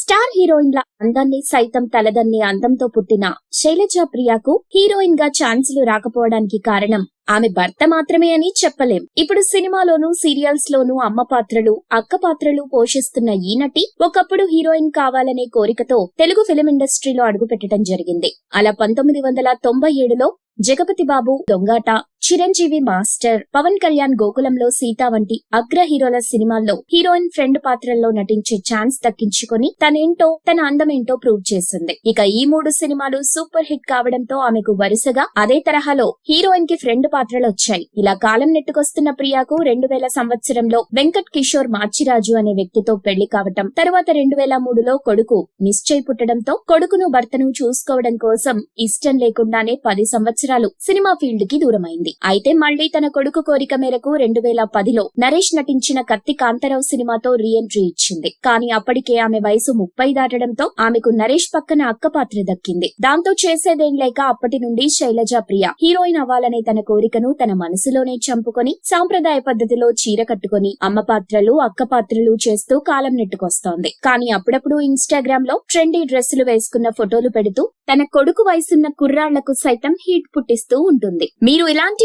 Star హీరోయిన్ల అందాన్ని సైతం తలదన్ని అందంతో పుట్టిన శైలజ ప్రియాకు హీరోయిన్గా ఛాన్సులు రాకపోవడానికి కారణం ఆమె భర్త మాత్రమే అని చెప్పలేం. ఇప్పుడు సినిమాలోనూ సీరియల్స్ లోనూ అమ్మ పాత్రలు అక్క పాత్రలు పోషిస్తున్న ఈ నటి ఒకప్పుడు హీరోయిన్ కావాలనే కోరికతో తెలుగు ఫిలిం ఇండస్ట్రీలో అడుగుపెట్టడం జరిగింది. అలా పంతొమ్మిది వందల తొంభై ఏడులో జగపతి బాబు దొంగాట చిరంజీవి మాస్టర్. పవన్ కళ్యాణ్ గోకులంలో సీత వంటి అగ్ర హీరోల సినిమాల్లో హీరోయిన్ ఫ్రెండ్ పాత్రల్లో నటించే ఛాన్స్ దక్కించుకుని తనేంటో తన అందమేంటో ప్రూవ్ చేసింది. ఇక ఈ మూడు సినిమాలు సూపర్ హిట్ కావడంతో ఆమెకు వరుసగా అదే తరహాలో హీరోయిన్కి ఫ్రెండ్ పాత్రలు వచ్చాయి. ఇలా కాలం నెట్టుకొస్తున్న ప్రియాకు రెండు వేల సంవత్సరంలో వెంకట్ కిషోర్ మార్చిరాజు అనే వ్యక్తితో పెళ్ళి కావటం తరువాత రెండు వేల మూడులో కొడుకు నిశ్చయ్ పుట్టడంతో కొడుకును భర్తను చూసుకోవడం కోసం ఇష్టం లేకుండానే పది సంవత్సరాలు సినిమా ఫీల్డ్కి దూరమైంది. అయితే మళ్ళీ తన కొడుకు కోరిక మేరకు రెండు వేల పదిలో నరేష్ నటించిన కత్తి కాంతారావు సినిమాతో రీ ఎంట్రీ ఇచ్చింది. కానీ అప్పటికే ఆమె వయసు ముప్పై దాటడంతో ఆమెకు నరేష్ పక్కన అక్క పాత్ర దక్కింది. దాంతో చేసేదేం లేక అప్పటి నుండి శైలజ ప్రియ హీరోయిన్ అవ్వాలనే తన కోరికను తన మనసులోనే చంపుకొని సాంప్రదాయ పద్ధతిలో చీర కట్టుకొని అమ్మ పాత్రలు అక్క పాత్రలు చేస్తూ కాలం నెట్టుకొస్తోంది. కానీ అప్పుడప్పుడు ఇన్స్టాగ్రామ్లో ట్రెండీ డ్రెస్సులు వేసుకున్న ఫోటోలు పెడుతూ తన కొడుకు వయసున్న కుర్రాళ్ళకు సైతం హీట్ పుట్టిస్తూ ఉంటుంది. మీరు ఇలాంటి